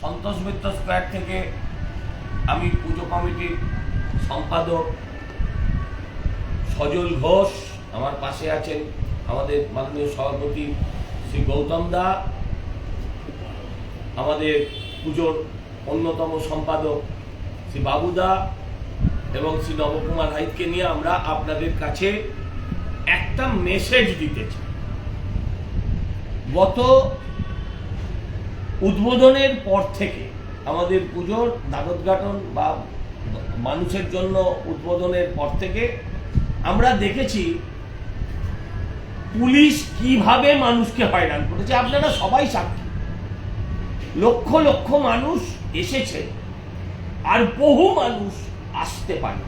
Santosh Mitra square থেকে আমি পুজো কমিটির সম্পাদক সজল ঘোষ আমার পাশে আছেন আমাদের মাননীয় সভাপতি শ্রী গৌতম দা, আমাদের পুজোর অন্যতম সম্পাদক শ্রী বাবুদা এবং শ্রী নবকুমার হাইতকে নিয়ে আমরা আপনাদের কাছে একটা মেসেজ দিতে চাই। গত উদ্বোধনের পর থেকে আমাদের পুজোর দ্বারোদ্ঘাটন বা মানুষের জন্য উদ্বোধনের পর থেকে আমরা দেখেছি পুলিশ কীভাবে মানুষকে হয়রান করেছে। আপনারা সবাই সাক্ষী। লক্ষ লক্ষ মানুষ এসেছে আর বহু মানুষ আসতে পারে।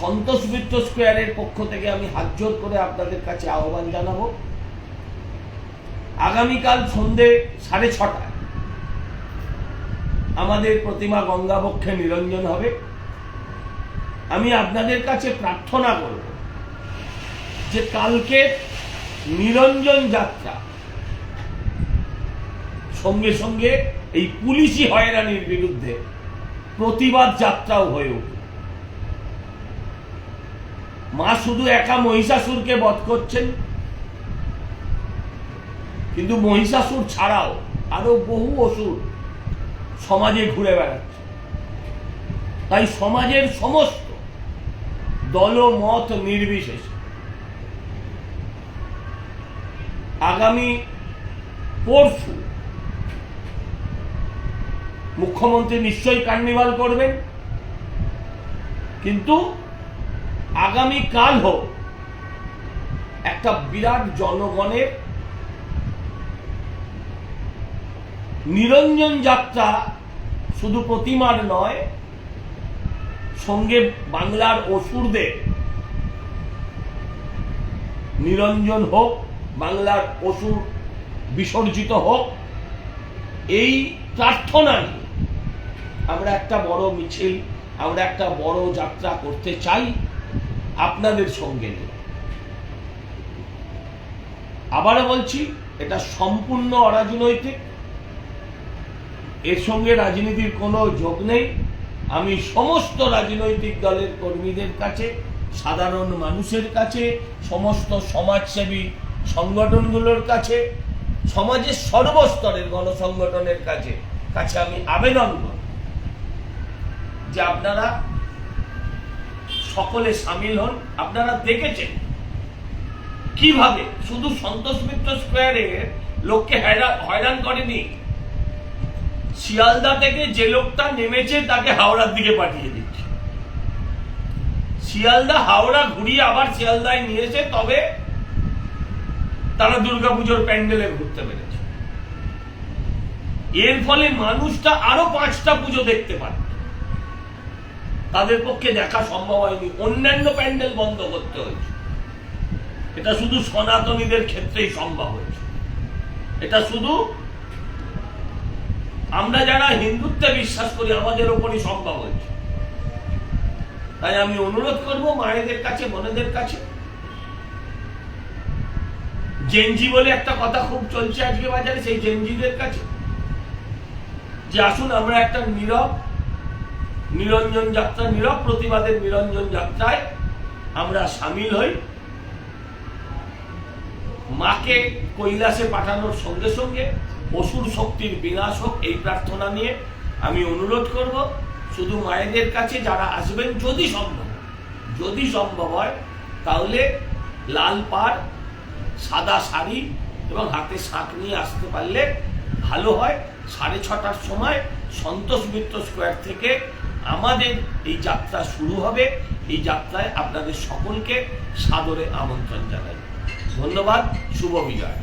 সন্তোষ মিত্র স্কোয়ারের পক্ষ থেকে আমি হাত জোর করে আপনাদের কাছে আহ্বান জানাব। আগামীকাল সন্ধে সাড়ে ছটায় আমাদের প্রতিমা গঙ্গাবক্ষে নিরঞ্জন হবে। আমি আপনাদের কাছে প্রার্থনা করব যে কালকে নিরঞ্জন যাত্রা সঙ্গে সঙ্গে এই পুলিশি হয়রানির বিরুদ্ধে প্রতিবাদ যাত্রাও হয়ে উঠবে। মা শুধু একা মহিষাসুরকে বধ করছেন কিন্তু মহিষাসুর ছাড়াও আরও বহু অসুর সমাজে ঘুরে বেড়াচ্ছে। তাই সমাজের সমস্ত দলমত নির্বিশেষে আগামী পরশু মুখ্যমন্ত্রী নিশ্চয়ই কার্নিভাল করবেন। কিন্তু আগামী কাল হোক একটা বিরাট জনগণের নিরঞ্জন যাত্রা শুধু প্রতিমার নয়, সঙ্গে বাংলার অসুরদের। নিরঞ্জন হোক, বাংলার অসুর বিসর্জিত হোক, এই প্রার্থনা নিয়ে আমরা একটা বড় মিছিল, আমরা একটা বড় যাত্রা করতে চাই আপনাদের সঙ্গে নিয়ে। আবারও বলছি, এটা সম্পূর্ণ অরাজনৈতিক। এর সঙ্গে রাজনীতির কোনো যোগ নেই। আমি সমস্ত রাজনৈতিক দলের কর্মীদের কাছে, সাধারণ মানুষের কাছে, সমস্ত সমাজসেবী সংগঠনগুলোর কাছে, সমাজের সর্বস্তরের গণসংগঠনের কাছে কাছে আমি আবেদন করব যে আপনারা সকলে সামিল হন। আপনারা দেখেছেন কীভাবে শুধু সন্তোষ মিত্র স্কোয়ারে লোককে হয়রান করেনি শিয়ালদা থেকে যে লোকটা নেমেছে তাকে হাওড়ার দিকে পাঠিয়ে দিচ্ছে। শিয়ালদা, হাওড়া ঘুরিয়ে আবার শিয়ালদায় নিয়েছে তবে তারা দুর্গাপুজোর প্যান্ডেলে ঘুরতে পেরেছে। এর ফলে মানুষটা আরও পাঁচটা পুজো দেখতে পারে তাদের পক্ষে দেখা সম্ভব হয়নি। অন্যান্য প্যান্ডেল বন্ধ করতে হয়েছে। এটা শুধু সনাতনীদের ক্ষেত্রেই সম্ভব হয়েছে। এটা শুধু আমরা যারা হিন্দুত্বে বিশ্বাস করি, আমাদের ওপরই সম্ভব হয়েছে। তাই আমি অনুরোধ করব মায়েদের কাছে, বোনেদের কাছে। জেনজি বলে একটা কথা খুব চলছে আজকে বাজারে, সেই জেনজিদের কাছে। যে আসুন, আমরা একটা নীরব, নিরঞ্জন যাত্রা, নীরব প্রতিবাদের নিরঞ্জন যাত্রায় আমরা সামিল হই। মাকে কৈলাসে পাঠানোর সঙ্গে সঙ্গে অসুর শক্তির বিনাশ হোক এই প্রার্থনা নিয়ে আমি অনুরোধ করব, শুধু মায়েদের কাছে যারা আসবেন, যদি সম্ভব যদি সম্ভব হয়, তাহলে লাল পাড়, সাদা শাড়ি এবং হাতে শাঁখ নিয়ে আসতে পারলে ভালো হয়। সাড়ে ছটার সময় সন্তোষ মিত্র স্কোয়ার থেকে আমাদের এই যাত্রা শুরু হবে। এই যাত্রায় আপনাদের সকলকে সাদরে আমন্ত্রণ জানাই। ধন্যবাদ, শুভ বিজয়